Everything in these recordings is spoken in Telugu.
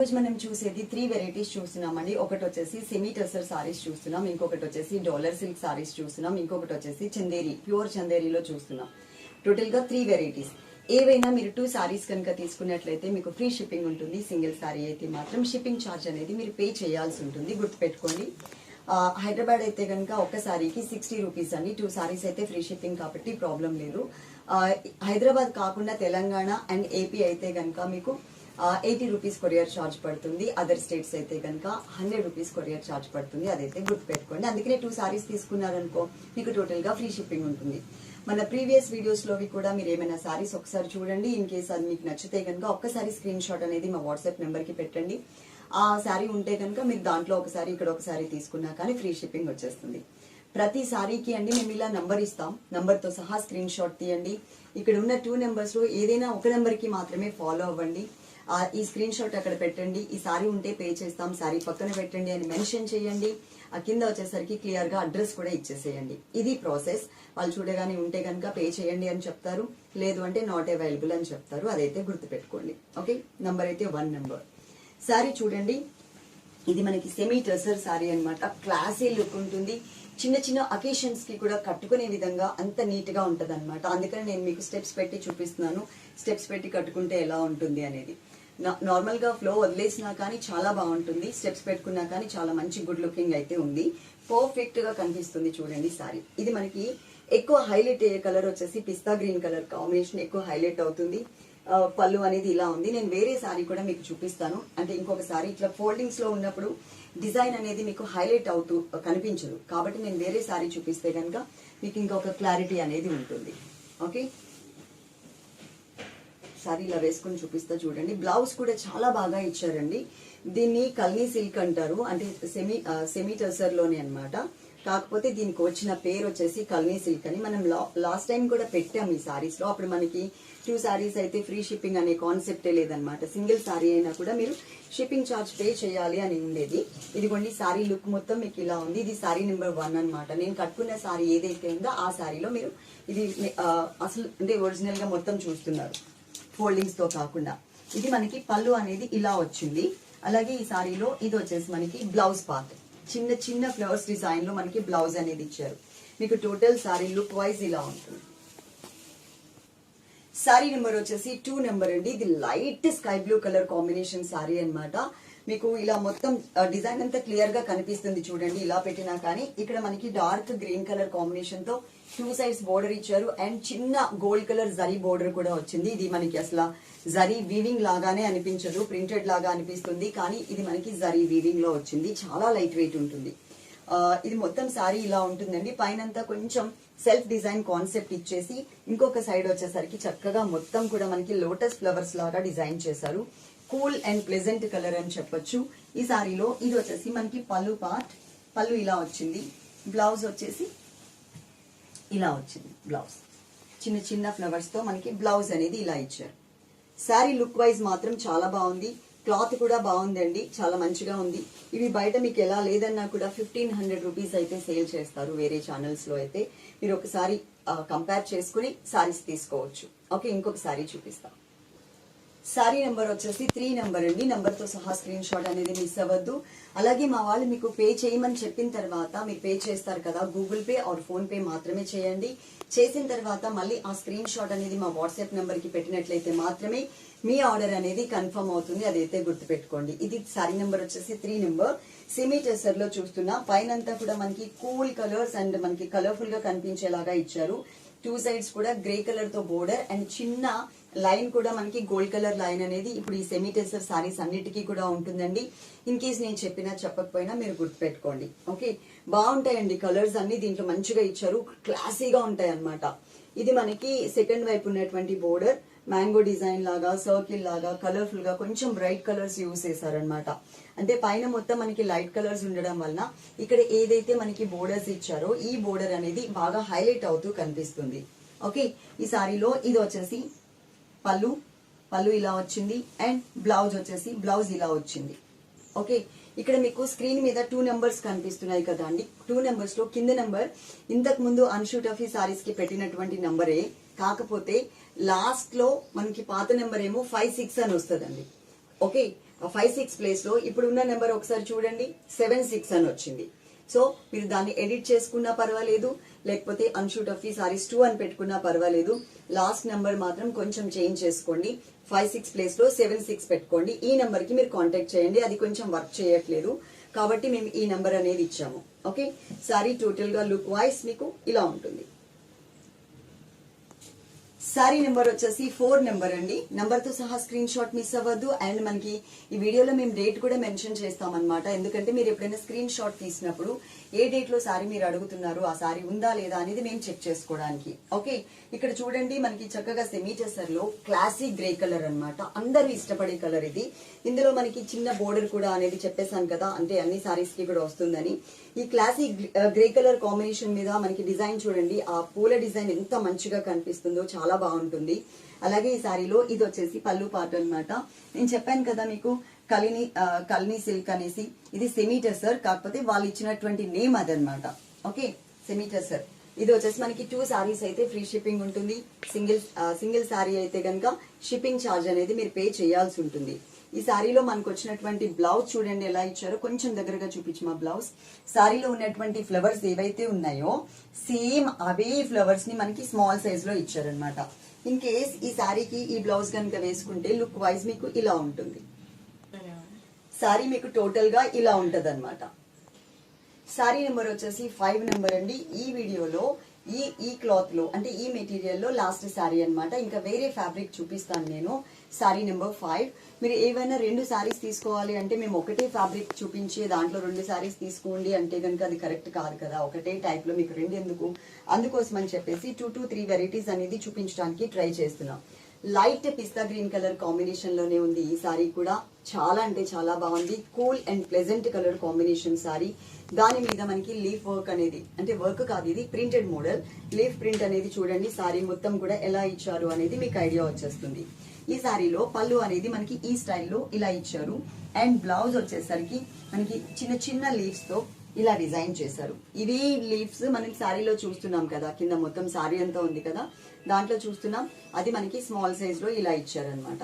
రోజు మనం చూసేది త్రీ వెరైటీస్ చూస్తున్నామండి. ఒకటి వచ్చేసి సెమీ టెసర్ సారీస్ చూస్తున్నాం. ఇంకొకటి వచ్చేసి డాలర్ సిల్క్ సారీస్ చూస్తున్నాం. ఇంకొకటి వచ్చేసి చందేరి ప్యూర్ చందేరిలో చూస్తున్నాం. టోటల్గా త్రీ వెరైటీస్ ఏవైనా మీరు టూ సారీస్ కనుక తీసుకున్నట్లయితే మీకు ఫ్రీ షిప్పింగ్ ఉంటుంది. సింగిల్ సారీ అయితే మాత్రం షిప్పింగ్ ఛార్జ్ అనేది మీరు పే చేయాల్సి ఉంటుంది. గుర్తుపెట్టుకోండి. హైదరాబాద్ అయితే కనుక ఒక్క సారీకి సిక్స్టీ రూపీస్ అండి. టూ సారీస్ అయితే ఫ్రీ షిప్పింగ్ కాబట్టి ప్రాబ్లం లేదు. హైదరాబాద్ కాకుండా తెలంగాణ అండ్ ఏపీ అయితే కనుక మీకు ఎయిటీ రూపీస్ కొరియర్ ఛార్జ్ పడుతుంది. అదర్ స్టేట్స్ అయితే కనుక హండ్రెడ్ రూపీస్ కొరియర్ ఛార్జ్ పడుతుంది. అదైతే గుర్తుపెట్టుకోండి. అందుకనే టూ సారీస్ తీసుకున్నారనుకో మీకు టోటల్గా ఫ్రీ షిప్పింగ్ ఉంటుంది. మన ప్రీవియస్ వీడియోస్లోవి కూడా మీరు ఏమైనా సారీస్ ఒకసారి చూడండి. ఇన్ కేస్ అది మీకు నచ్చితే కనుక ఒక్కసారి స్క్రీన్ షాట్ అనేది మా వాట్సాప్ నెంబర్కి పెట్టండి. ఆ శారీ ఉంటే కనుక మీరు దాంట్లో ఒకసారి ఇక్కడ ఒకసారి తీసుకున్నా కానీ ఫ్రీ షిప్పింగ్ వచ్చేస్తుంది. ప్రతి సారీకి అండి మేము ఇలా నంబర్ ఇస్తాం. నంబర్తో సహా స్క్రీన్ షాట్ తీయండి. ఇక్కడ ఉన్న టూ నెంబర్స్లో ఏదైనా ఒక నెంబర్కి మాత్రమే ఫాలో అవ్వండి. ఈ స్క్రీన్ షాట్ అక్కడ పెట్టండి. ఈ సారీ ఉంటే పే చేస్తాం. సారీ పక్కన పెట్టండి అని మెన్షన్ చేయండి. ఆ కింద వచ్చేసరికి క్లియర్గా అడ్రస్ కూడా ఇచ్చేసేయండి. ఇది ప్రాసెస్ వాళ్ళు చూడగానే ఉంటే కనుక పే చేయండి అని చెప్తారు. లేదు అంటే నాట్ అవైలబుల్ అని చెప్తారు. అదైతే గుర్తుపెట్టుకోండి. ఓకే నంబర్ అయితే వన్ నెంబర్ సారీ చూడండి. ఇది మనకి సెమీ డ్రెస్సర్ సారీ అనమాట క్లాసీ లుక్ ఉంటుంది. చిన్న చిన్న అకేషన్స్కి కూడా కట్టుకునే విధంగా అంత నీట్గా ఉంటదనమాట అందుకని నేను మీకు స్టెప్స్ పెట్టి చూపిస్తున్నాను. స్టెప్స్ పెట్టి కట్టుకుంటే ఎలా ఉంటుంది అనేది. నార్మల్గా ఫ్లో వదిలేసినా కానీ చాలా బాగుంటుంది. స్టెప్స్ పెట్టుకున్నా కానీ చాలా మంచి గుడ్ లుకింగ్ అయితే ఉంది. పర్ఫెక్ట్గా కనిపిస్తుంది చూడండి సారీ ఇది మనకి ఎక్కువ హైలైట్ అయ్యే కలర్ వచ్చేసి పిస్తా గ్రీన్ కలర్ కాంబినేషన్ ఎక్కువ హైలైట్ అవుతుంది. పళ్ళు అనేది ఇలా ఉంది. నేను వేరే సారీ కూడా మీకు చూపిస్తాను. అంటే ఇంకొక సారీ ఇట్లా ఫోల్డింగ్స్లో ఉన్నప్పుడు డిజైన్ అనేది మీకు హైలైట్ అవుతూ కనిపించదు. కాబట్టి నేను వేరే సారీ చూపిస్తే కనుక మీకు ఇంకొక క్లారిటీ అనేది ఉంటుంది. ఓకే సారీ ఇలా వేసుకొని చూపిస్తా చూడండి. బ్లౌజ్ కూడా చాలా బాగా ఇచ్చారండి. దీన్ని కల్నీ సిల్క్ అంటారు. అంటే సెమీ సెమీ టెసర్ అనమాట కాకపోతే దీనికి వచ్చిన పేరు వచ్చేసి కల్నీ సిల్క్ అని. మనం లాస్ట్ టైం కూడా పెట్టాం ఈ సారీస్లో. అప్పుడు మనకి టూ సారీస్ అయితే ఫ్రీ షిప్పింగ్ అనే కాన్సెప్టే లేదనమాట సింగిల్ సారీ అయినా కూడా మీరు షిప్పింగ్ ఛార్జ్ పే చేయాలి అని ఉండేది. ఇదిగోండి సారీ లుక్ మొత్తం మీకు ఇలా ఉంది. ఇది సారీ నెంబర్ వన్ అనమాట నేను కట్టుకున్న సారీ ఏదైతే ఉందో ఆ సారీలో మీరు ఇది అసలు అంటే ఒరిజినల్గా మొత్తం చూస్తున్నారు. ఫోల్డింగ్స్తో కాకుండా. ఇది మనకి పళ్ళు అనేది ఇలా వచ్చింది. అలాగే ఈ సారీలో ఇది వచ్చేసి మనకి బ్లౌజ్ పార్ట్ చిన్న చిన్న ఫ్లవర్స్ డిజైన్లో మనకి బ్లౌజ్ అనేది ఇచ్చారు. మీకు టోటల్ సారీ లుక్ వైజ్ ఇలా ఉంటుంది. సారీ నెంబర్ వచ్చేసి టూ నెంబర్ అండి. ఇది light sky blue colour combination sari అన్నమాట. మీకు ఇలా మొత్తం డిజైన్ అంతా క్లియర్గా కనిపిస్తుంది చూడండి. ఇలా పెట్టినా కానీ ఇక్కడ మనకి డార్క్ గ్రీన్ కలర్ కాంబినేషన్తో టూ సైడ్స్ బోర్డర్ ఇచ్చారు. అండ్ చిన్న గోల్డ్ కలర్ జరీ బోర్డర్ కూడా వచ్చింది. ఇది మనకి అసలు జరీ వీవింగ్ లాగానే అనిపించదు. ప్రింటెడ్ లాగా అనిపిస్తుంది. కానీ ఇది మనకి జరీ వీవింగ్లో వచ్చింది. చాలా లైట్ వెయిట్ ఉంటుంది ఇది మొత్తం సారీ ఇలా ఉంటుందండి. పైనంతా కొంచెం సెల్ఫ్ డిజైన్ కాన్సెప్ట్ ఇచ్చేసి ఇంకొక సైడ్ వచ్చేసరికి చక్కగా మొత్తం కూడా మనకి లోటస్ ఫ్లవర్స్ లాగా డిజైన్ చేశారు. కూల్ అండ్ ప్లెజెంట్ కలర్ అని చెప్పొచ్చు. ఈ సారీలో ఇది వచ్చేసి మనకి పళ్ళు పార్ట్ పళ్ళు ఇలా వచ్చింది. బ్లౌజ్ వచ్చేసి ఇలా వచ్చింది బ్లౌజ్. చిన్న చిన్న ఫ్లవర్స్తో మనకి బ్లౌజ్ అనేది ఇలా ఇచ్చారు. శారీ లుక్ వైజ్ మాత్రం చాలా బాగుంది. క్లాత్ కూడా బాగుందండి. చాలా మంచిగా ఉంది. ఇవి బయట మీకు ఎలా లేదన్నా కూడా ఫిఫ్టీన్ హండ్రెడ్ రూపీస్ అయితే సేల్ చేస్తారు వేరే ఛానల్స్లో అయితే. మీరు ఒకసారి కంపేర్ చేసుకుని శారీస్ తీసుకోవచ్చు. ఓకే ఇంకొక సారీ చూపిస్తాం. సారీ నెంబర్ వచ్చేసి త్రీ నెంబర్ అండి. నెంబర్తో సహా స్క్రీన్ షాట్ అనేది మిస్ అవ్వద్దు. అలాగే మా వాళ్ళు మీకు పే చేయమని చెప్పిన తర్వాత మీరు పే చేస్తారు కదా Google Pay or PhonePe మాత్రమే చేయండి. చేసిన తర్వాత మళ్ళీ ఆ స్క్రీన్ షాట్ అనేది మా వాట్సాప్ నెంబర్కి పెట్టినట్లయితే మాత్రమే మీ ఆర్డర్ అనేది కన్ఫర్మ్ అవుతుంది. అదైతే గుర్తుపెట్టుకోండి. ఇది సారీ నెంబర్ వచ్చేసి త్రీ నెంబర్. సెమీ టెసర్లో చూస్తున్నా. పైనంతా కూడా మనకి కూల్ కలర్స్ అండ్ మనకి కలర్ఫుల్గా కనిపించేలాగా ఇచ్చారు. టూ సైడ్స్ కూడా గ్రే కలర్తో బోర్డర్ అండ్ చిన్న లైన్ కూడా మనకి గోల్డ్ కలర్ లైన్ అనేది ఇప్పుడు ఈ సెమీ టెసర్ సారీస్ అన్నిటికీ కూడా ఉంటుందండి. ఇన్ కేస్ నేను చెప్పినా చెప్పకపోయినా మీరు గుర్తుపెట్టుకోండి. ఓకే బాగుంటాయండి కలర్స్ అన్ని దీంట్లో మంచిగా ఇచ్చారు. క్లాసీగా ఉంటాయి అన్నమాట ఇది మనకి సెకండ్ వైపు ఉన్నటువంటి బోర్డర్ మ్యాంగో డిజైన్ లాగా సర్కిల్ లాగా కలర్ఫుల్గా కొంచెం బ్రైట్ కలర్స్ యూస్ చేశారనమాట అంటే పైన మొత్తం మనకి లైట్ కలర్స్ ఉండడం వలన ఇక్కడ ఏదైతే మనకి బోర్డర్స్ ఇచ్చారో ఈ బోర్డర్ అనేది బాగా హైలైట్ అవుతూ కనిపిస్తుంది. ఓకే ఈ సారీలో ఇది వచ్చేసి పళ్ళు. పళ్ళు ఇలా వచ్చింది. అండ్ బ్లౌజ్ వచ్చేసి బ్లౌజ్ ఇలా వచ్చింది. ఓకే ఇక్కడ మీకు స్క్రీన్ మీద టూ నెంబర్స్ కనిపిస్తున్నాయి కదా అండి. టూ నెంబర్స్లో కింద నెంబర్ ఇంతకు ముందు అన్షూట్ ఆఫ్ ఈ సారీస్కి పెట్టినటువంటి నెంబరే కాకపోతే లాస్ట్లో మనకి పాత నెంబర్ ఏమో ఫైవ్ సిక్స్ అని వస్తుందండి. ఓకే ఫైవ్ సిక్స్ ప్లేస్లో ఇప్పుడు ఉన్న నెంబర్ ఒకసారి చూడండి. సెవెన్ సిక్స్ అని వచ్చింది. సో మీరు దాన్ని ఎడిట్ చేసుకున్నా పర్వాలేదు. లేకపోతే అన్షూట్ ఆఫ్ ఈ సారీస్ టూ అని పెట్టుకున్నా పర్వాలేదు. లాస్ట్ నెంబర్ మాత్రం కొంచెం చేంజ్ చేసుకోండి. ఫైవ్ సిక్స్ ప్లేస్లో సెవెన్ సిక్స్ పెట్టుకోండి. ఈ నెంబర్కి మీరు కాంటాక్ట్ చేయండి. అది కొంచెం వర్క్ చేయట్లేదు. కాబట్టి మేము ఈ నెంబర్ అనేది ఇచ్చాము. ఓకే సారీ టోటల్గా లుక్ వైస్ మీకు ఇలా ఉంటుంది. సారీ నెంబర్ వచ్చేసి ఫోర్ నెంబర్ అండి. నెంబర్తో సహా స్క్రీన్ షాట్ మిస్ అవ్వద్దు. అండ్ మనకి ఈ వీడియోలో మేము డేట్ కూడా మెన్షన్ చేస్తాం అనమాట ఎందుకంటే మీరు ఎప్పుడైనా స్క్రీన్ షాట్ తీసినప్పుడు ఏ డేట్లో సారీ మీరు అడుగుతున్నారు ఆ సారీ ఉందా లేదా అనేది మేము చెక్ చేసుకోవడానికి. ఓకే? ఇక్కడ చూడండి మనకి చక్కగా సెమీ టెసర్లో క్లాసిక్ గ్రే కలర్ అనమాట అందరూ ఇష్టపడే కలర్ ఇది. ఇందులో మనకి చిన్న బోర్డర్ కూడా అనేది చెప్పేశాను కదా అంటే అన్ని సారీస్కి కూడా వస్తుందని. ఈ క్లాసిక్ గ్రే కలర్ కాంబినేషన్ మీద మనకి డిజైన్ చూడండి ఆ పూల డిజైన్ ఎంత మంచిగా కనిపిస్తుందో చాలా బాగుంటుంది. అలాగే ఈ సారీలో ఇది వచ్చేసి పళ్ళు పాట అన్నమాట. నేను చెప్పాను కదా మీకు కలిని కలిని సిల్క్ అనేసి. ఇది సెమీటసర్ కాకపోతే వాళ్ళు ఇచ్చినటువంటి నేమ్ అదనమాట ఓకే? సెమీటసర్ ఇది వచ్చేసి మనకి టూ సారీస్ అయితే ఫ్రీ షిప్పింగ్ ఉంటుంది. సింగిల్ సింగిల్ సారీ అయితే కనుక షిప్పింగ్ ఛార్జ్ అనేది మీరు పే చేయాల్సి ఉంటుంది. ఈ శారీలో మనకు వచ్చినటువంటి బ్లౌజ్ చూడండి ఎలా ఇచ్చారో. కొంచెం దగ్గరగా చూపించు మా బ్లౌజ్ శారీలో ఉన్నటువంటి ఫ్లవర్స్ ఏవైతే ఉన్నాయో సేమ్ అవే ఫ్లవర్స్ని మనకి స్మాల్ సైజ్లో ఇచ్చారనమాట ఇన్ కేస్ ఈ శారీకి ఈ బ్లౌజ్ కనుక వేసుకుంటే లుక్ వైజ్ మీకు ఇలా ఉంటుంది. శారీ మీకు టోటల్గా ఇలా ఉంటది అనమాట శారీ నెంబర్ వచ్చేసి ఫైవ్ నెంబర్ అండి. ఈ వీడియోలో ఈ ఈ క్లాత్లో అంటే ఈ మెటీరియల్లో లాస్ట్ శారీ అన్నమాట. ఇంకా వేరే ఫ్యాబ్రిక్ చూపిస్తాను నేను. Sari number five. మీరు ఏవైనా రెండు శారీస్ తీసుకోవాలి అంటే మేము ఒకటే ఫ్యాబ్రిక్ చూపించి దాంట్లో రెండు సారీస్ తీసుకోండి అంటే కనుక అది కరెక్ట్ కాదు కదా. ఒకటే టైప్లో మీకు రెండు ఎందుకు? అందుకోసం అని చెప్పేసి టూ టు త్రీ వెరైటీస్ అనేది చూపించడానికి ట్రై చేస్తున్నాం. లైట్ పిస్తా గ్రీన్ కలర్ కాంబినేషన్లోనే ఉంది ఈ సారీ కూడా. చాలా అంటే చాలా బాగుంది. Cool and pleasant colour combination sari. దాని మీద మనకి లీఫ్ వర్క్ అనేది అంటే వర్క్ కాదు ఇది ప్రింటెడ్ మోడల్ లీఫ్ ప్రింట్ అనేది చూడండి సారీ మొత్తం కూడా ఎలా ఇచ్చారు అనేది మీకు ఐడియా వచ్చేస్తుంది. ఈ సారీలో పళ్ళు అనేది మనకి ఈ స్టైల్లో ఇలా ఇచ్చారు. అండ్ బ్లౌజ్ వచ్చేసరికి మనకి చిన్న చిన్న లీవ్స్తో ఇలా డిజైన్ చేశారు. ఇవి లీవ్స్ మనం సారీలో చూస్తున్నాం కదా కింద మొత్తం సారీ అంతా ఉంది కదా. దాంట్లో చూస్తున్నాం అది మనకి స్మాల్ సైజ్లో ఇలా ఇచ్చారనమాట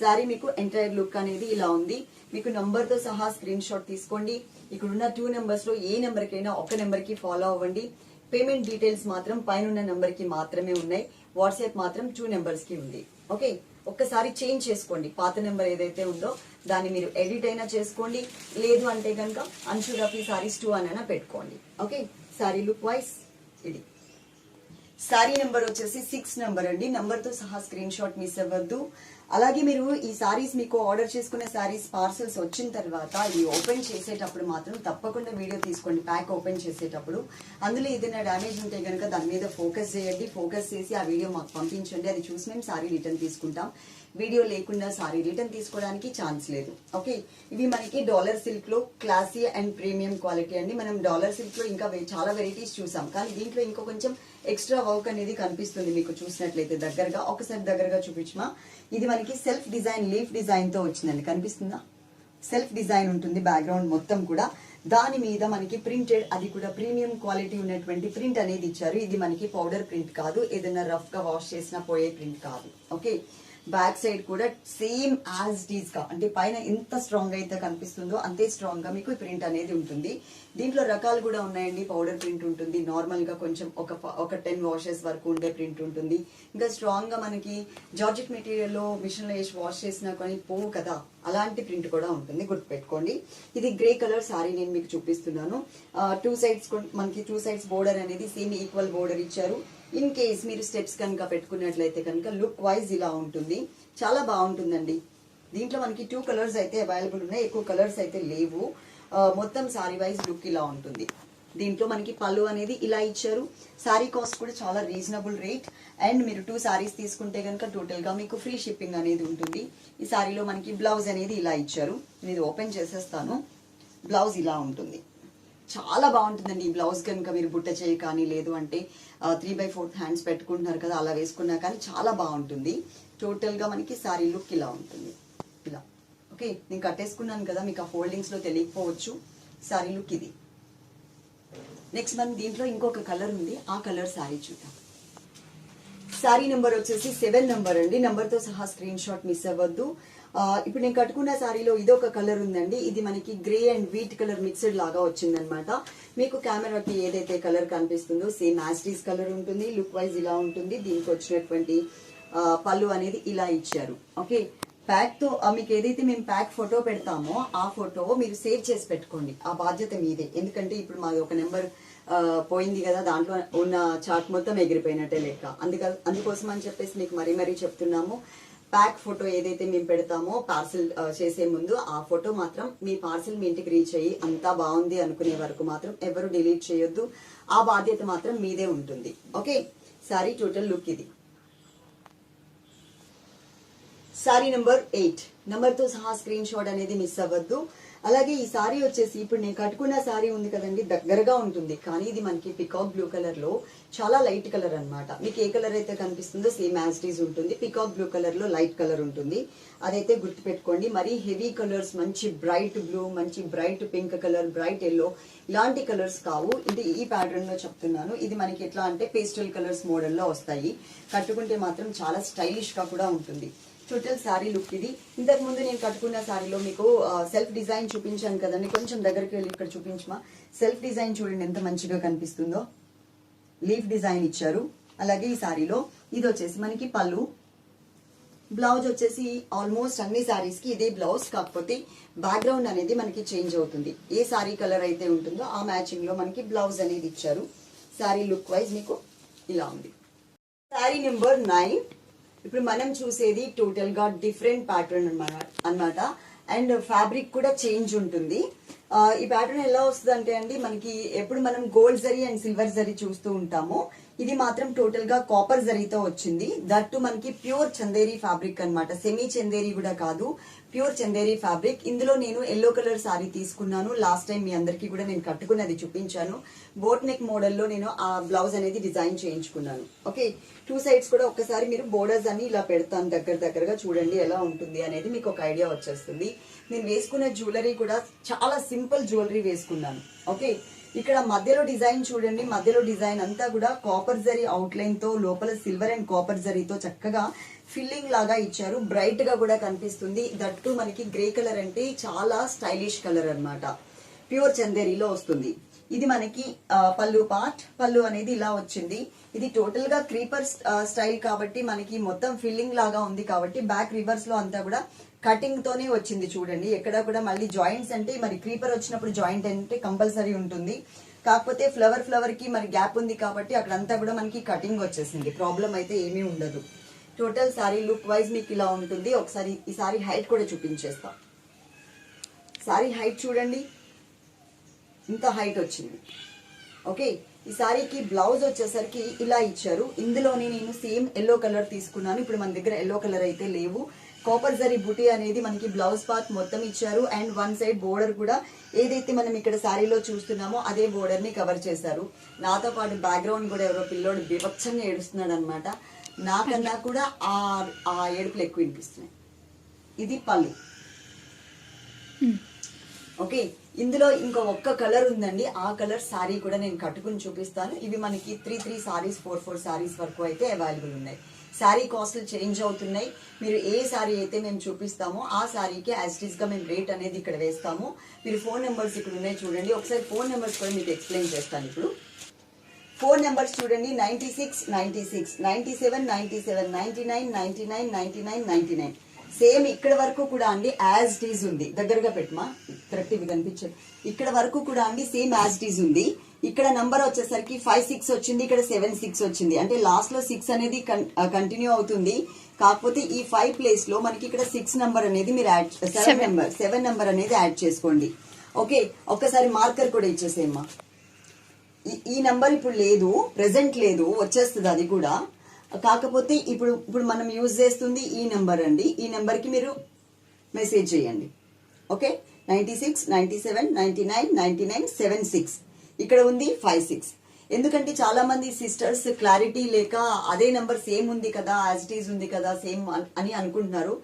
సారీ మీకు ఎంటైర్ లుక్ అనేది ఇలా ఉంది. మీకు నంబర్తో సహా స్క్రీన్ షాట్ తీసుకోండి. ఇక్కడున్న టూ నెంబర్స్లో ఏ నెంబర్కైనా ఒక నెంబర్కి ఫాలో అవ్వండి. పేమెంట్ డీటెయిల్స్ మాత్రం పైన నెంబర్కి మాత్రమే ఉన్నాయి. వాట్సాప్ మాత్రం టూ నెంబర్స్కి ఉంది. ఓకే ఒక్కసారి చేంజ్ చేసుకోండి. పాత నెంబర్ ఏదైతే ఉందో దాన్ని మీరు ఎడిట్ అయినా చేసుకోండి. లేదు అంటే కనుక అన్షురఫీ సారీస్ టూ అనైనా పెట్టుకోండి. ఓకే సారీ లుక్ వైస్ ఇది. శారీ నెంబర్ వచ్చేసి సిక్స్ నెంబర్ అండి. నెంబర్తో సహా స్క్రీన్ షాట్ మిస్ అవ్వద్దు. అలాగే మీరు ఈ సారీస్ మీకు ఆర్డర్ చేసుకునే సారీస్ పార్సల్స్ వచ్చిన తర్వాత ఇది ఓపెన్ చేసేటప్పుడు మాత్రం తప్పకుండా వీడియో తీసుకోండి. ప్యాక్ ఓపెన్ చేసేటప్పుడు. అందులో ఏదైనా డ్యామేజ్ ఉంటే కనుక దాని మీద ఫోకస్ చేయండి. ఫోకస్ చేసి ఆ వీడియో మాకు పంపించండి. అది చూసి మేము సారీ రిటర్న్ తీసుకుంటాం. వీడియో లేకుండా సారీ రిటర్న్ తీసుకోవడానికి ఛాన్స్ లేదు. ఓకే? ఇవి మనకి డాలర్ సిల్క్లో క్లాసీ అండ్ ప్రీమియం క్వాలిటీ అండి. మనం డాలర్ సిల్క్లో ఇంకా చాలా వెరైటీస్ చూసాం. కానీ దీంట్లో ఇంకో కొంచెం ఎక్స్ట్రా వర్క్ అనేది కనిపిస్తుంది మీకు చూసినట్లయితే దగ్గరగా. ఒకసారి దగ్గరగా చూపించమా. ఇది మనకి సెల్ఫ్ డిజైన్ లీఫ్ డిజైన్తో వచ్చిందండి. కనిపిస్తుందా? సెల్ఫ్ డిజైన్ ఉంటుంది బ్యాక్గ్రౌండ్ మొత్తం కూడా. దాని మీద మనకి ప్రింటెడ్ అది కూడా ప్రీమియం క్వాలిటీ ఉన్నటువంటి ప్రింట్ అనేది ఇచ్చారు. ఇది మనకి పౌడర్ ప్రింట్ కాదు. ఏదైనా రఫ్గా వాష్ చేసినా పోయే ప్రింట్ కాదు. ఓకే? బ్యాక్ సైడ్ కూడా సేమ్ యాజ్ డీజ్గా అంటే పైన ఎంత స్ట్రాంగ్ అయితే కనిపిస్తుందో అంతే స్ట్రాంగ్గా మీకు ప్రింట్ అనేది ఉంటుంది. దీంట్లో రకాలు కూడా ఉన్నాయండి. పౌడర్ ప్రింట్ ఉంటుంది. నార్మల్గా కొంచెం ఒక ఒక టెన్ వాషెస్ వరకు ఉండే ప్రింట్ ఉంటుంది. ఇంకా స్ట్రాంగ్గా మనకి జార్జెట్ మెటీరియల్లో మిషన్లో వేసి వాష్ చేసినా కానీ పోవు కదా. అలాంటి ప్రింట్ కూడా ఉంటుంది. గుర్తుపెట్టుకోండి. ఇది గ్రే కలర్ సారీ నేను మీకు చూపిస్తున్నాను. టూ సైడ్స్ మనకి టూ సైడ్స్ బోర్డర్ అనేది సేమ్ ఈక్వల్ బోర్డర్ ఇచ్చారు. ఇన్ కేస్ మీరు స్టెప్స్ కనుక పెట్టుకున్నట్లయితే కనుక లుక్ వైజ్ ఇలా ఉంటుంది. చాలా బాగుంటుందండి. దీంట్లో మనకి టూ కలర్స్ అయితే అవైలబుల్ ఉన్నాయి. ఎక్కువ కలర్స్ అయితే లేవు. మొత్తం సారీ వైజ్ లుక్ ఇలా ఉంటుంది. దీంట్లో మనకి పళ్ళు అనేది ఇలా ఇచ్చారు. సారీ కాస్ట్ కూడా చాలా రీజనబుల్ రేట్ అండ్ మీరు టూ సారీస్ తీసుకుంటే కనుక టోటల్గా మీకు ఫ్రీ షిప్పింగ్ అనేది ఉంటుంది. ఈ సారీలో మనకి బ్లౌజ్ అనేది ఇలా ఇచ్చారు. నేను ఓపెన్ చేసేస్తాను. బ్లౌజ్ ఇలా ఉంటుంది. చాలా బాగుంటుందండి ఈ బ్లౌజ్ కనుక మీరు బుట్ట చేయి కానీ లేదు అంటే త్రీ బై ఫోర్త్ హ్యాండ్స్ పెట్టుకుంటున్నారు కదా అలా వేసుకున్నా కానీ చాలా బాగుంటుంది. టోటల్గా మనకి సారీ లుక్ ఇలా ఉంటుంది. ఇలా. ఓకే నేను కట్టేసుకున్నాను కదా మీకు ఆ హోల్డింగ్స్లో తెలియకపోవచ్చు. సారీ లుక్ ఇది. నెక్స్ట్ మనం దీంట్లో ఇంకొక కలర్ ఉంది. ఆ కలర్ సారీ చూద్దాం. సారీ నెంబర్ వచ్చేసి సెవెన్ నెంబర్ అండి. నెంబర్తో సహా స్క్రీన్ షాట్ మిస్ అవ్వద్దు. ఇప్పుడు నేను కట్టుకున్న శారీలో ఇది ఒక కలర్ ఉందండి. ఇది మనకి grey and wheat colour mixed లాగా వచ్చిందనమాట మీకు కెమెరాకి ఏదైతే కలర్ కనిపిస్తుందో సేమ్ యాస్టీస్ కలర్ ఉంటుంది లుక్ వైజ్ ఇలా ఉంటుంది. దీనికి వచ్చినటువంటి పళ్ళు అనేది ఇలా ఇచ్చారు. ఓకే? ప్యాక్తో మీకు ఏదైతే మేము ప్యాక్ ఫోటో పెడతామో ఆ ఫోటో మీరు సేవ్ చేసి పెట్టుకోండి. ఆ బాధ్యత మీదే. ఎందుకంటే ఇప్పుడు మాది ఒక నెంబర్ పోయింది కదా దాంట్లో ఉన్న చాట్ మొత్తం ఎగిరిపోయినట్టే లెక్క. అందుక అందుకోసం అని చెప్పేసి మీకు మరీ మరీ చెప్తున్నాము. ప్యాక్ ఫోటో ఏదైతే మేము పెడతామో పార్సిల్ చేసే ముందు ఆ ఫోటో మాత్రం మీ పార్సిల్ మీ ఇంటికి రీచ్ అయ్యి అంతా బాగుంది అనుకునే వరకు మాత్రం ఎవరు డిలీట్ చేయొద్దు. ఆ బాధ్యత మాత్రం మీదే ఉంటుంది. ఓకే? సారీ టోటల్ లుక్ ఇది. Sari number eight. నెంబర్తో సహా స్క్రీన్ షాట్ అనేది మిస్ అవ్వద్దు. అలాగే ఈ సారీ వచ్చేసి ఇప్పుడు నేను కట్టుకున్న సారీ ఉంది కదండి దగ్గరగా ఉంటుంది. కానీ ఇది మనకి పికాక్ బ్లూ కలర్లో చాలా లైట్ కలర్ అన్నమాట. మీకు ఏ కలర్ అయితే కనిపిస్తుందో సేమ్ యాజ్టీజ్ ఉంటుంది. పికాక్ బ్లూ కలర్లో లైట్ కలర్ ఉంటుంది. అదైతే గుర్తుపెట్టుకోండి. మరీ హెవీ కలర్స్ మంచి బ్రైట్ బ్లూ మంచి bright pink colour bright yellow ఇలాంటి కలర్స్ కావు. ఇది ఈ ప్యాటర్న్లో చెప్తున్నాను. ఇది మనకి ఎట్లా అంటే పేస్టల్ కలర్స్ మోడల్లో వస్తాయి. కట్టుకుంటే మాత్రం చాలా స్టైలిష్గా కూడా ఉంటుంది. టోటల్ శారీ లుక్ ఇది. ఇంతకు ముందు నేను కట్టుకున్న శారీలో మీకు సెల్ఫ్ డిజైన్ చూపించాను కదండి. కొంచెం దగ్గరికి వెళ్ళి ఇక్కడ చూపించమా? సెల్ఫ్ డిజైన్ చూడండి ఎంత మంచిగా కనిపిస్తుందో. లీఫ్ డిజైన్ ఇచ్చారు. అలాగే ఈ శారీలో ఇది వచ్చేసి మనకి పళ్ళు. బ్లౌజ్ వచ్చేసి ఆల్మోస్ట్ అన్ని శారీస్కి ఇదే బ్లౌజ్ కాకపోతే బ్యాక్గ్రౌండ్ అనేది మనకి చేంజ్ అవుతుంది. ఏ శారీ కలర్ అయితే ఉంటుందో ఆ మ్యాచింగ్లో మనకి బ్లౌజ్ అనేది ఇచ్చారు. శారీ లుక్ వైజ్ మీకు ఇలా ఉంది. Sari number nine. ఇప్పుడు మనం చూసేది టోటల్గా డిఫరెంట్ ప్యాటర్న్ అన్నమాట అండ్ ఫ్యాబ్రిక్ కూడా చేంజ్ ఉంటుంది. ఈ ప్యాటర్న్ ఎలా వస్తుంది అంటే అండి మనకి ఎప్పుడు మనం gold zari and silver zari చూస్తూ ఉంటామో. ఇది మాత్రం టోటల్గా కాపర్ జరీతో వచ్చింది. దట్టు మనకి ప్యూర్ చందేరి ఫ్యాబ్రిక్ అన్నమాట. సెమీ చందేరి కూడా కాదు ప్యూర్ చందేరి ఫ్యాబ్రిక్ ఇందులో నేను ఎల్లో కలర్ సారీ తీసుకున్నాను. లాస్ట్ టైం మీ అందరికీ కూడా నేను కట్టుకున్నది చూపించాను. బోట్ నెక్ మోడల్లో నేను ఆ బ్లౌజ్ అనేది డిజైన్ చేయించుకున్నాను. ఓకే టూ సైడ్స్ కూడా ఒక్కసారి మీరు బోర్డర్స్ అని ఇలా పెడతాను దగ్గర దగ్గరగా చూడండి ఎలా ఉంటుంది అనేది మీకు ఒక ఐడియా వచ్చేస్తుంది. నేను వేసుకున్న జ్యువెలరీ కూడా చాలా సింపుల్ జ్యువెలరీ వేసుకున్నాను. ఓకే ఇక్కడ మధ్యలో డిజైన్ చూడండి మధ్యలో డిజైన్ అంతా కూడా కాపర్ జరీ అవుట్లైన్తో లోపల సిల్వర్ అండ్ కాపర్ జరీతో చక్కగా ఫిల్లింగ్ లాగా ఇచ్చారు. బ్రైట్గా కూడా కనిపిస్తుంది. దట్టు మనకి గ్రే కలర్ అంటే చాలా స్టైలిష్ కలర్ అన్నమాట. ప్యూర్ చందేరిలో వస్తుంది. ఇది మనకి పళ్ళు పార్ట్ పళ్ళు అనేది ఇలా వచ్చింది. ఇది టోటల్గా క్రీపర్ స్టైల్ కాబట్టి మనకి మొత్తం ఫిల్లింగ్ లాగా ఉంది కాబట్టి బ్యాక్ రివర్స్లో అంతా కూడా కటింగ్ తోనే వచ్చింది చూడండి. ఎక్కడ కూడా మళ్ళీ జాయింట్స్ అంటే మరి క్రీపర్ వచ్చినప్పుడు జాయింట్ అంటే కంపల్సరీ ఉంటుంది. కాకపోతే ఫ్లవర్ ఫ్లవర్కి మరి గ్యాప్ ఉంది కాబట్టి అక్కడంతా కూడా మనకి కటింగ్ వచ్చేసింది. ప్రాబ్లం అయితే ఏమీ ఉండదు. టోటల్ సారీ లుక్ వైజ్ మీకు ఇలా ఉంటుంది. ఒకసారి ఈ సారీ హైట్ కూడా చూపించేస్తా. సారీ హైట్ చూడండి. ఇంత హైట్ వచ్చింది. ఓకే ఈ సారీకి బ్లౌజ్ వచ్చేసరికి ఇలా ఇచ్చారు. ఇందులోనే నేను సేమ్ ఎల్లో కలర్ తీసుకున్నాను. ఇప్పుడు మన దగ్గర ఎల్లో కలర్ అయితే లేవు. కాపర్ జరీ బుటీ అనేది మనకి బ్లౌజ్ పార్ట్ మొత్తం ఇచ్చారు. అండ్ వన్ సైడ్ బోర్డర్ కూడా ఏదైతే మనం ఇక్కడ సారీలో చూస్తున్నామో అదే బోర్డర్ని కవర్ చేశారు. నాతో పాటు బ్యాక్గ్రౌండ్ కూడా ఎవరో పిల్లోడు బీభత్సంగా ఏడుస్తున్నాడు అనమాట నాకన్నా కూడా ఆ ఆ ఏడుపులు ఎక్కువ వినిపిస్తున్నాయి. ఇది పళ్ళు. ఓకే ఇందులో ఇంకో ఒక్క కలర్ ఉందండి. ఆ కలర్ సారీ కూడా నేను కట్టుకుని చూపిస్తాను. ఇవి మనకి three three saris four four saris వరకు అయితే అవైలబుల్ ఉన్నాయి. శారీ కాస్ట్లు చేంజ్ అవుతున్నాయి. మీరు ఏ శారీ అయితే మేము చూపిస్తామో ఆ శారీకి యాజ్ మేము రేట్ అనేది ఇక్కడ వేస్తాము. మీరు ఫోన్ నెంబర్స్ ఇక్కడ ఉన్నాయి చూడండి. ఒకసారి ఫోన్ నెంబర్స్ కూడా మీకు ఎక్స్ప్లెయిన్ చేస్తాను ఇప్పుడు. ఫోన్ నెంబర్స్ చూడండి. Ninety six ninety six ninety seven ninety seven ninety nine ninety nine ninety nine ninety nine same ఇక్కడ వరకు కూడా అండి యాజ్ డీజ్ ఉంది. దగ్గరగా పెట్టమా? కరెక్ట్ ఇవి కనిపించదు ఇక్కడ వరకు కూడా అండి సేమ్ యాజ్ డీజ్ ఉంది. ఇక్కడ నంబర్ వచ్చేసరికి ఫైవ్ సిక్స్ వచ్చింది ఇక్కడ సెవెన్ సిక్స్ వచ్చింది. అంటే లాస్ట్లో సిక్స్ అనేది కంటిన్యూ అవుతుంది. కాకపోతే ఈ ఫైవ్ ప్లేస్లో మనకి ఇక్కడ సిక్స్ నంబర్ అనేది మీరు add seven number seven number అనేది యాడ్ చేసుకోండి. ఓకే ఒక్కసారి మార్కర్ కూడా ఇచ్చేసేమ్మా ఈ- ఈ నంబర్ ఇప్పుడు లేదు ప్రెసెంట్ లేదు వచ్చేస్తుంది అది కూడా. కాకపోతే ఇప్పుడు ఇప్పుడు మనం యూజ్ చేస్తుంది ఈ నెంబర్ అండి. ఈ నెంబర్కి మీరు మెసేజ్ చేయండి. Okay ninety six ninety seven ninety nine ninety nine seven six ఇక్కడ ఉంది ఫైవ్ సిక్స్ ఎందుకంటే చాలా మంది సిస్టర్స్ క్లారిటీ లేక అదే నెంబర్ సేమ్ ఉంది కదా యాజ్ ఇట్ ఈజ్ ఉంది కదా సేమ్ అని అనుకుంటున్నారు.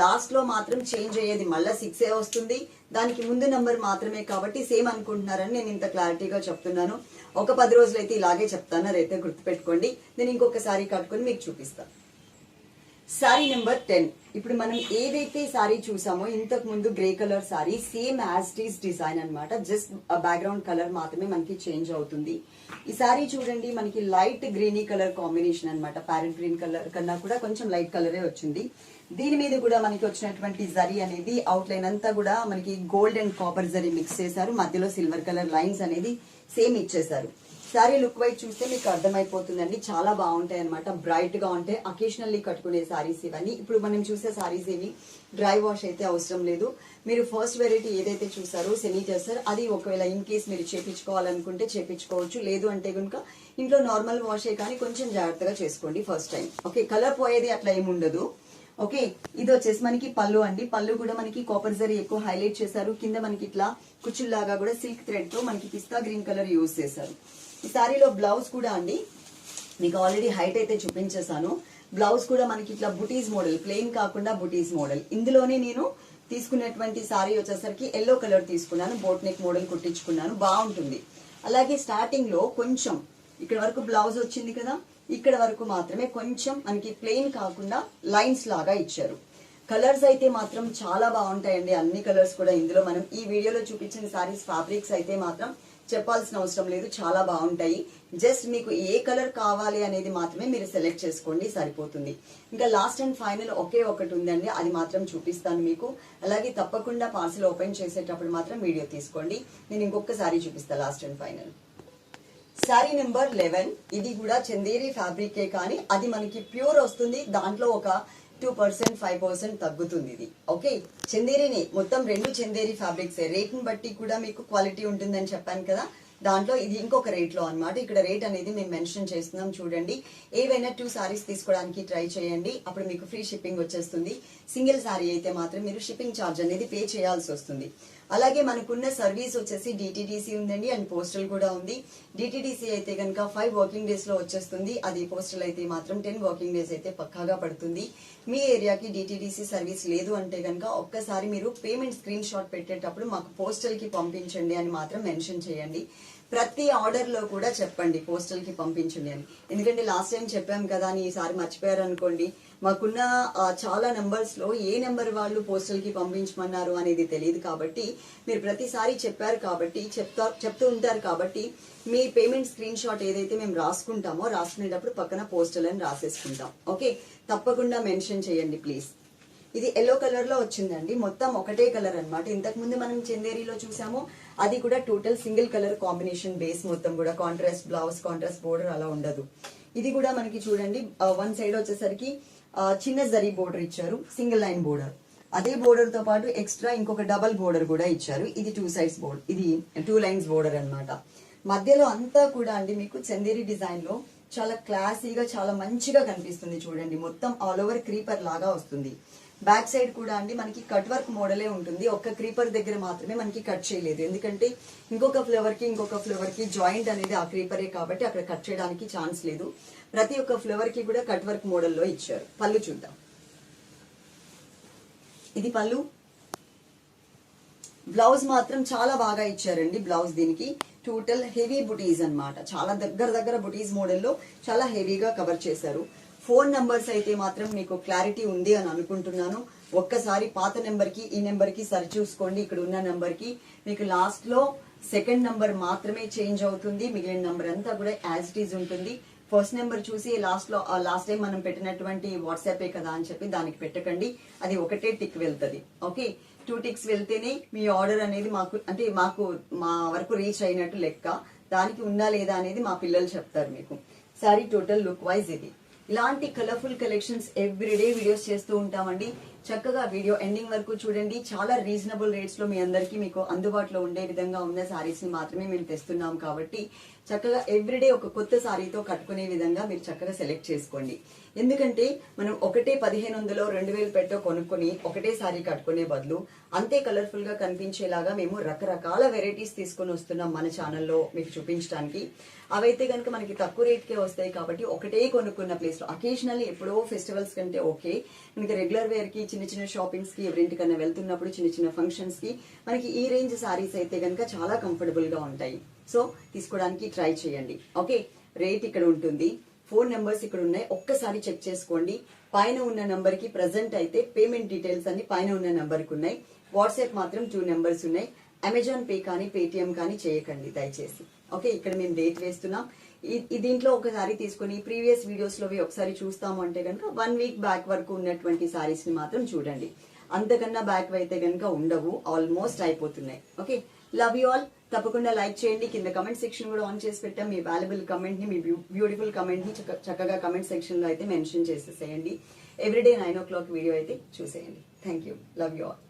లాస్ట్లో మాత్రం చేంజ్ అయ్యేది మళ్ళీ సిక్స్ ఏ వస్తుంది. దానికి ముందు నెంబర్ మాత్రమే కాబట్టి సేమ్ అనుకుంటున్నారని నేను ఇంత క్లారిటీగా చెప్తున్నాను. ఒక పది రోజులైతే ఇలాగే చెప్తాను. రైతే గుర్తుపెట్టుకోండి. నేను ఇంకొకసారి కట్టుకొని మీకు చూపిస్తాను. సారీ నెంబర్ టెన్ ఇప్పుడు మనం ఏదైతే సారీ చూసామో ఇంతకు ముందు grey colour sari same as design అనమాట జస్ట్ బ్యాక్గ్రౌండ్ కలర్ మాత్రమే మనకి చేంజ్ అవుతుంది. ఈ సారీ చూడండి మనకి లైట్ గ్రీనీ కలర్ కాంబినేషన్ అనమాట ప్యారెంట్ గ్రీన్ కలర్ కన్నా కూడా కొంచెం లైట్ కలరే వచ్చింది. దీని మీద కూడా మనకి వచ్చినటువంటి జరీ అనేది అవుట్ లైన్ అంతా కూడా మనకి gold and copper zari mix చేశారు. మధ్యలో సిల్వర్ కలర్ లైన్స్ అనేది సేమ్ ఇచ్చేసారు సారీ లుక్ వైజ్ చూస్తే మీకు అర్థమైపోతుందండి. చాలా బాగుంటాయి అనమాట బ్రైట్గా ఉంటాయి. అకేషనల్లీ కట్టుకునే సారీస్ ఇవన్నీ. ఇప్పుడు మనం చూసే సారీస్ ఏవి డ్రై వాష్ అయితే అవసరం లేదు. మీరు ఫస్ట్ వెరైటీ ఏదైతే చూసారో సెమీ చేస్తారు అది ఒకవేళ ఇన్ కేస్ మీరు చేపించుకోవాలనుకుంటే చేపించుకోవచ్చు. లేదు అంటే కనుక ఇంట్లో నార్మల్ వాషే కానీ కొంచెం జాగ్రత్తగా చేసుకోండి ఫస్ట్ టైం ఓకే కలర్ పోయేది అట్లా ఏమి ఉండదు. ఓకే ఇది వచ్చేసి మనకి పళ్ళు అండి. పళ్ళు కూడా మనకి కాపర్ జరీ ఎక్కువ హైలైట్ చేశారు. కింద మనకి ఇట్లా కుచ్చుల్లాగా కూడా సిల్క్ థ్రెడ్తో మనకి పిస్తా గ్రీన్ కలర్ యూజ్ చేశారు. ఈ శారీలో బ్లౌజ్ కూడా అండి. మీకు ఆల్రెడీ హైట్ అయితే చూపించేశాను. బ్లౌజ్ కూడా మనకి ఇట్లా బుటీస్ మోడల్ ప్లెయిన్ కాకుండా బుటీస్ మోడల్. ఇందులోనే నేను తీసుకున్నటువంటి శారీ వచ్చేసరికి ఎల్లో కలర్ తీసుకున్నాను. బోట్ నెక్ మోడల్ కుట్టించుకున్నాను. బాగుంటుంది. అలాగే స్టార్టింగ్లో కొంచెం ఇక్కడ వరకు బ్లౌజ్ వచ్చింది కదా ఇక్కడ వరకు మాత్రమే కొంచెం మనకి ప్లెయిన్ కాకుండా లైన్స్ లాగా ఇచ్చారు. కలర్స్ అయితే మాత్రం చాలా బాగుంటాయండి. అన్ని కలర్స్ కూడా ఇందులో మనం ఈ వీడియోలో చూపించిన శారీస్ ఫ్యాబ్రిక్స్ అయితే మాత్రం చెప్పాల్సిన అవసరం లేదు చాలా బాగుంటాయి. జస్ట్ మీకు ఏ కలర్ కావాలి అనేది మాత్రమే మీరు సెలెక్ట్ చేసుకోండి సరిపోతుంది. ఇంకా లాస్ట్ అండ్ ఫైనల్ ఒకే ఒకటి ఉందండి అది మాత్రం చూపిస్తాను మీకు. అలాగే తప్పకుండా పార్సల్ ఓపెన్ చేసేటప్పుడు మాత్రం వీడియో తీసుకోండి. నేను ఇంకొకసారి చూపిస్తాను last and final. Sari number eleven. ఇది కూడా చందేరి ఫ్యాబ్రికే కానీ అది మనకి ప్యూర్ వస్తుంది. దాంట్లో ఒక టూ పర్సెంట్ ఫైవ్ పర్సెంట్ తగ్గుతుంది ఇది. ఓకే? చందేరిని మొత్తం రెండు చందేరి ఫ్యాబ్రిక్స్ రేట్ని బట్టి కూడా మీకు క్వాలిటీ ఉంటుందని చెప్పాను కదా. దాంట్లో ఇది ఇంకొక రేట్లో అనమాట అన్నమాట. ఇక్కడ రేట్ అనేది మేము మెన్షన్ చేస్తున్నాం చూడండి. ఏవైనా టూ సారీస్ తీసుకోవడానికి ట్రై చేయండి. అప్పుడు మీకు ఫ్రీ షిప్పింగ్ వచ్చేస్తుంది. సింగిల్ సారీ అయితే మాత్రం మీరు షిప్పింగ్ ఛార్జ్ అనేది పే చేయాల్సి వస్తుంది. అలాగే మనకున్న సర్వీస్ వచ్చేసి డిటిడిసి ఉందండి అండ్ పోస్టల్ కూడా ఉంది. డిటిడిసి అయితే కనుక ఫైవ్ వర్కింగ్ డేస్లో వచ్చేస్తుంది. అది పోస్టల్ అయితే మాత్రం టెన్ వర్కింగ్ డేస్ అయితే పక్కాగా పడుతుంది. మీ ఏరియాకి డిటిడిసి సర్వీస్ లేదు అంటే కనుక ఒక్కసారి మీరు పేమెంట్ స్క్రీన్ షాట్ పెట్టేటప్పుడు మాకు పోస్టల్కి పంపించండి అని మాత్రం మెన్షన్ చేయండి. ప్రతి ఆర్డర్లో కూడా చెప్పండి పోస్టల్కి పంపించండి అని. ఎందుకంటే లాస్ట్ టైం చెప్పాం కదా అని ఈసారి మర్చిపోయారు అనుకోండి మాకున్న చాలా నెంబర్స్లో ఏ నెంబర్ వాళ్ళు పోస్టల్కి పంపించమన్నారు అనేది తెలియదు కాబట్టి మీరు ప్రతిసారి చెప్పారు కాబట్టి చెప్తా చెప్తూ ఉంటారు కాబట్టి మీ పేమెంట్ స్క్రీన్ షాట్ ఏదైతే మేము రాసుకుంటామో రాసుకునేటప్పుడు పక్కన పోస్టల్ అని రాసేసుకుంటాం. ఓకే? తప్పకుండా మెన్షన్ చేయండి ప్లీజ్. ఇది ఎల్లో కలర్లో వచ్చిందండి. మొత్తం ఒకటే కలర్ అనమాట ఇంతకుముందు మనం చందేరిలో చూసాము అది కూడా total single colour combination base మొత్తం కూడా. కాంట్రాస్ట్ బ్లౌజ్ కాంట్రాస్ట్ బోర్డర్ అలా ఉండదు. ఇది కూడా మనకి చూడండి వన్ సైడ్ వచ్చేసరికి చిన్న జరీ బోర్డర్ ఇచ్చారు సింగిల్ లైన్ బోర్డర్ అదే బోర్డర్తో పాటు ఎక్స్ట్రా ఇంకొక డబల్ బోర్డర్ కూడా ఇచ్చారు. ఇది టూ సైడ్స్ బోర్డర్ ఇది టూ లైన్స్ బోర్డర్ అన్నమాట. మధ్యలో అంతా కూడా అండి మీకు చందేరి డిజైన్లో చాలా క్లాసీగా చాలా మంచిగా కనిపిస్తుంది చూడండి. మొత్తం ఆల్ ఓవర్ క్రీపర్ లాగా వస్తుంది. బ్యాక్ సైడ్ కూడా అండి మనకి కట్ వర్క్ మోడలే ఉంటుంది. ఒక్క క్రీపర్ దగ్గర మాత్రమే మనకి కట్ చేయలేదు. ఎందుకంటే ఇంకొక ఫ్లవర్కి ఇంకొక ఫ్లవర్కి జాయింట్ అనేది ఆ క్రీపరే కాబట్టి అక్కడ కట్ చేయడానికి ఛాన్స్ లేదు. ప్రతి ఒక్క ఫ్లవర్కి కూడా కట్ వర్క్ మోడల్లో ఇచ్చారు. పళ్ళు చూద్దాం. ఇది పళ్ళు. బ్లౌజ్ మాత్రం చాలా బాగా ఇచ్చారండి బ్లౌజ్ దీనికి. టోటల్ హెవీ బుటీస్ అన్నమాట. చాలా దగ్గర దగ్గర బుటీస్ మోడల్లో చాలా హెవీగా కవర్ చేశారు. ఫోన్ నంబర్స్ అయితే మాత్రం మీకు క్లారిటీ ఉంది అని అనుకుంటున్నాను. ఒక్కసారి పాత నెంబర్కి ఈ నెంబర్కి సరి చూసుకోండి. ఇక్కడ ఉన్న నెంబర్కి మీకు లాస్ట్లో సెకండ్ నంబర్ మాత్రమే చేంజ్ అవుతుంది. మిగిలిన నంబర్ అంతా కూడా యాజ్ ఇట్ ఈజ్ ఉంటుంది. ఫస్ట్ నెంబర్ చూసి లాస్ట్లో లాస్ట్ టైం మనం పెట్టినటువంటి వాట్సాపే కదా అని చెప్పి దానికి పెట్టకండి. అది ఒకటే టిక్ వెళ్తుంది. ఓకే? టూ టిక్స్ వెళ్తేనే మీ ఆర్డర్ అనేది మాకు అంటే మాకు మా వరకు రీచ్ అయినట్టు లెక్క. దానికి ఉందా లేదా అనేది మా పిల్లలు చెప్తారు మీకు. సారీ టోటల్ లుక్ వైజ్ ఇది. ఇలాంటి కలర్ఫుల్ కలెక్షన్స్ ఎవ్రీడే వీడియోస్ చేస్తూ ఉంటామండి. చక్కగా వీడియో ఎండింగ్ వరకు చూడండి. చాలా రీజనబుల్ రేట్స్లో మీ అందరికీ మీకు అందుబాటులో ఉండే విధంగా ఉన్న శారీస్ని మాత్రమే మేము తెస్తున్నాం కాబట్టి చక్కగా ఎవ్రీడే ఒక కొత్త సారీతో కట్టుకునే విధంగా మీరు చక్కగా సెలెక్ట్ చేసుకోండి. ఎందుకంటే మనం ఒకటే పదిహేను వందలో రెండు వేలు పెట్టో కొనుక్కొని ఒకటే సారీ కట్టుకునే బదులు అంతే కలర్ఫుల్గా కనిపించేలాగా మేము రకరకాల వెరైటీస్ తీసుకొని వస్తున్నాం మన ఛానల్లో మీకు చూపించడానికి. అవైతే కనుక మనకి తక్కువ రేట్కే వస్తాయి కాబట్టి ఒకటే కొనుక్కున్న ప్లేస్లో అకేషనల్లీ ఎప్పుడో ఫెస్టివల్స్ కంటే ఓకే మనకి రెగ్యులర్ వేర్కి చిన్న చిన్న షాపింగ్స్కి ఎవరింటికన్నా వెళ్తున్నప్పుడు చిన్న చిన్న ఫంక్షన్స్కి మనకి ఈ రేంజ్ సారీస్ అయితే కనుక చాలా కంఫర్టబుల్గా ఉంటాయి. సో తీసుకోవడానికి ట్రై చేయండి. ఓకే? రేట్ ఇక్కడ ఉంటుంది. ఫోన్ నెంబర్స్ ఇక్కడ ఉన్నాయి. ఒక్కసారి చెక్ చేసుకోండి. పైన ఉన్న నంబర్కి ప్రజెంట్ అయితే పేమెంట్ డీటెయిల్స్ అన్ని పైన ఉన్న నంబర్కి ఉన్నాయి. వాట్సాప్ మాత్రం టూ నెంబర్స్ ఉన్నాయి. అమెజాన్ పే కానీ పేటిఎం కానీ చేయకండి దయచేసి. ఓకే? ఇక్కడ మేము డేట్ వేస్తున్నాం. ఈ- దీంట్లో ఒకసారి తీసుకొని ప్రీవియస్ వీడియోస్ లోవి ఒకసారి చూస్తాము అంటే కనుక వన్ వీక్ బ్యాక్ వరకు ఉన్నటువంటి సారీస్ని మాత్రం చూడండి. అంతకన్నా బ్యాక్ అయితే కనుక ఉండవు. ఆల్మోస్ట్ అయిపోతున్నాయి. ఓకే? Love you all. తప్పకుండా లైక్ చేయండి. కింద కమెంట్ సెక్షన్ కూడా ఆన్ చేసి పెట్టాం. మీ వాల్యుబుల్ కమెంట్ని మీ బ్యూటిఫుల్ కమెంట్ని చక్కగా కమెంట్ సెక్షన్లో అయితే మెన్షన్ చేసేసేయండి. Everyday nine o'clock video అయితే చూసేయండి. Thank you love you all